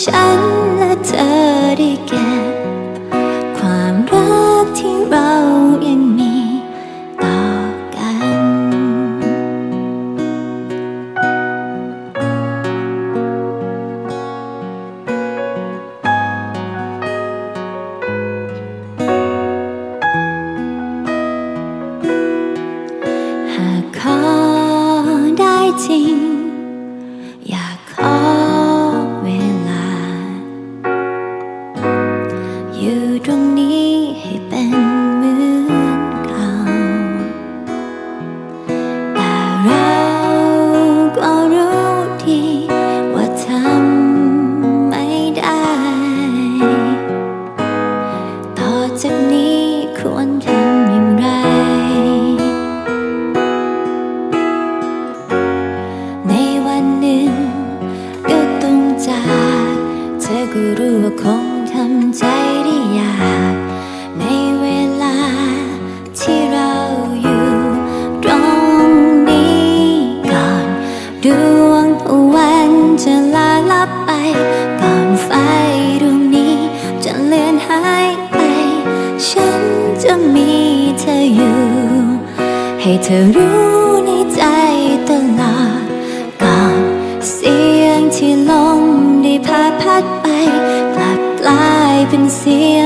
ฉัน ดวงตะวันจะลาลับไป ก่อนไฟดวงนี้จะเลือนหายไป ฉันจะมีเธออยู่ ให้เธอรู้ในใจตลอด ก่อนเสียงที่ลมได้พาพัดไป กลับกลายเป็นเสียง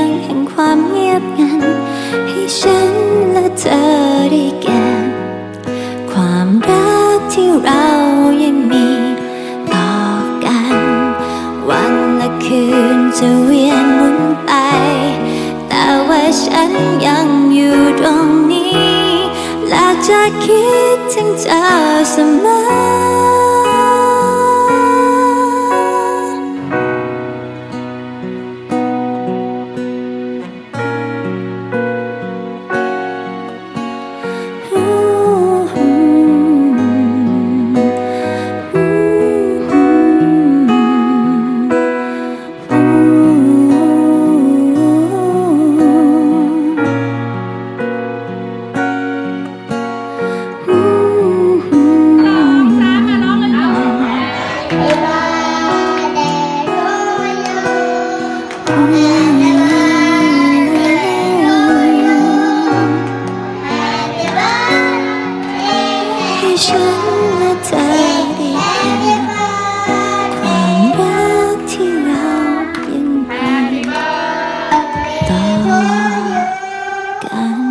I'm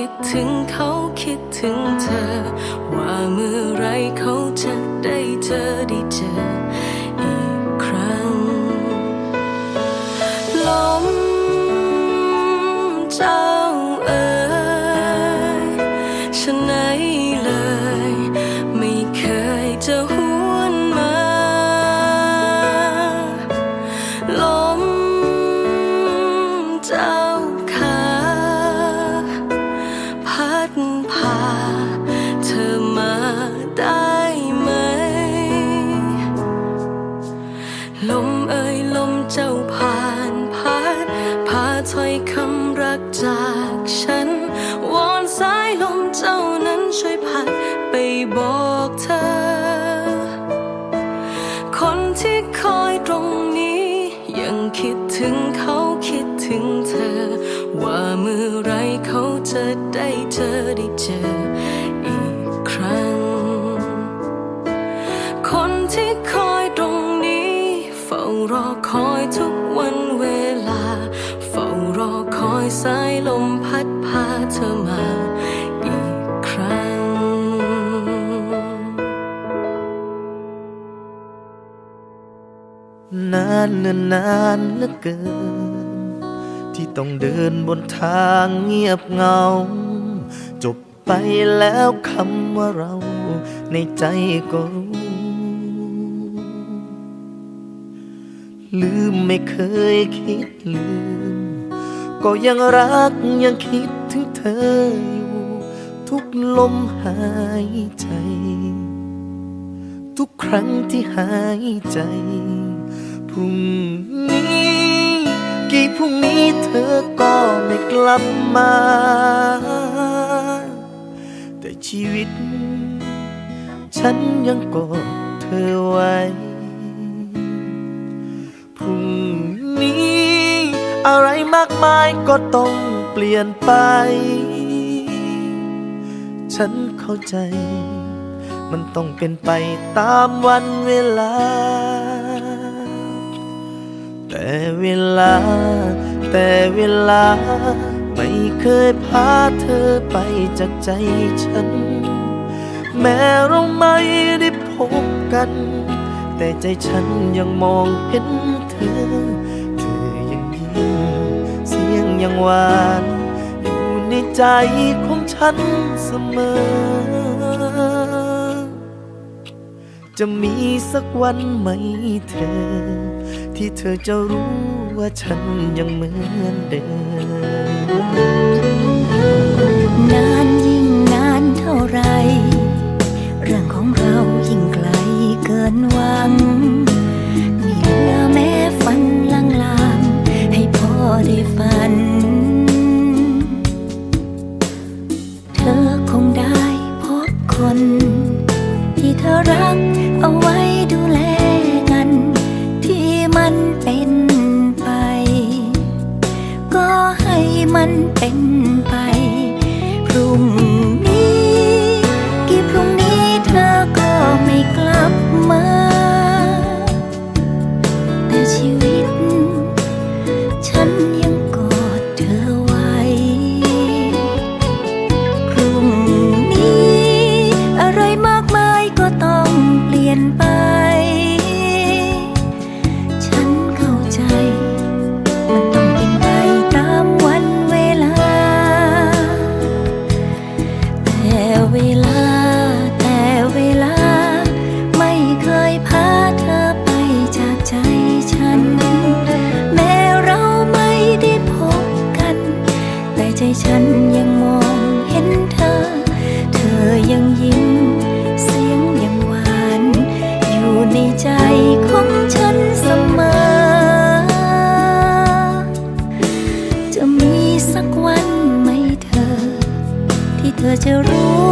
คิดถึงเขาคิดถึงเธอ ว่าเมื่อไรเขาจะได้เจอได้เจออีกครั้งลมจา เจ้านั้นช่วยพัดไปบอกเธอ คนที่คอยตรงนี้ ยังคิดถึงเขาคิดถึงเธอ ว่าเมื่อไรเขาจะได้เจอได้เจออีกครั้ง คนที่คอยตรงนี้ เฝ้ารอคอยทุกวันเวลา เฝ้ารอคอยสายลมพัดพาเธอมาานเนินนานเหลือเกิน ที่ต้องเดินบนทางเงียบเงา จบไปแล้วคำว่าเราในใจก็รู้ลืมไม่เคยคิดลืม ก็ยังรักยังคิดถึงเธออยู่ ทุกลมหายใจ ทุกครั้งที่หายใจ รุ่งนี้ กี่พรุ่งนี้เธอก็ไม่กลับมา แต่ชีวิต ฉันยังกอดเธอไว้ พรุ่งนี้ อะไรมากมายก็ต้องเปลี่ยนไป ฉันเข้าใจมันต้องเป็นไปตามวันเวลา แต่เวลา แต่เวลา ไม่เคยพาเธอไปจากใจฉัน แม้เราไม่ได้พบกัน แต่ใจฉันยังมองเห็นเธอ เธอยังยิ้มเสียงยังหวาน อยู่ในใจของฉันเสมอ จะมีสักวันไหมเธอ ที่เธอจะรู้ว่าฉันยังเหมือนเดิม นานยิ่งนานเท่าไร เรื่องของเรายิ่งไกลเกินหวังมีเหลือแม้ฝันลางๆให้พ่อได้ฝัน แ这就如。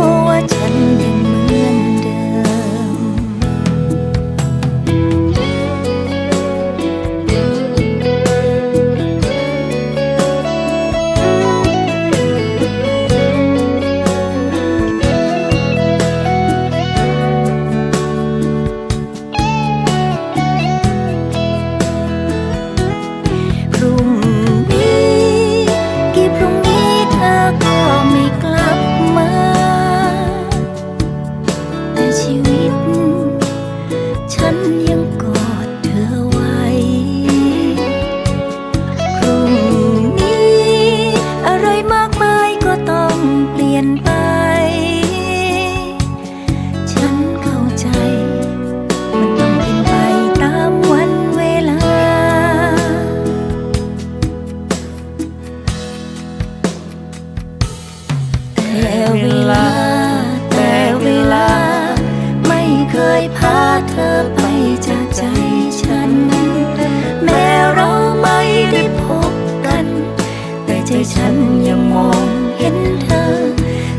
ใจฉันยังมองเห็นเธอ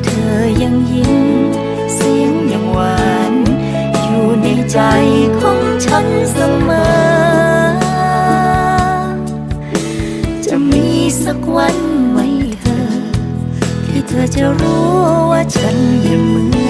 เธอยังยิ้มเสียงยังหวาน อยู่ในใจของฉันเสมอ จะมีสักวันไหมเธอ ที่เธอจะรู้ว่าฉันยังเหมื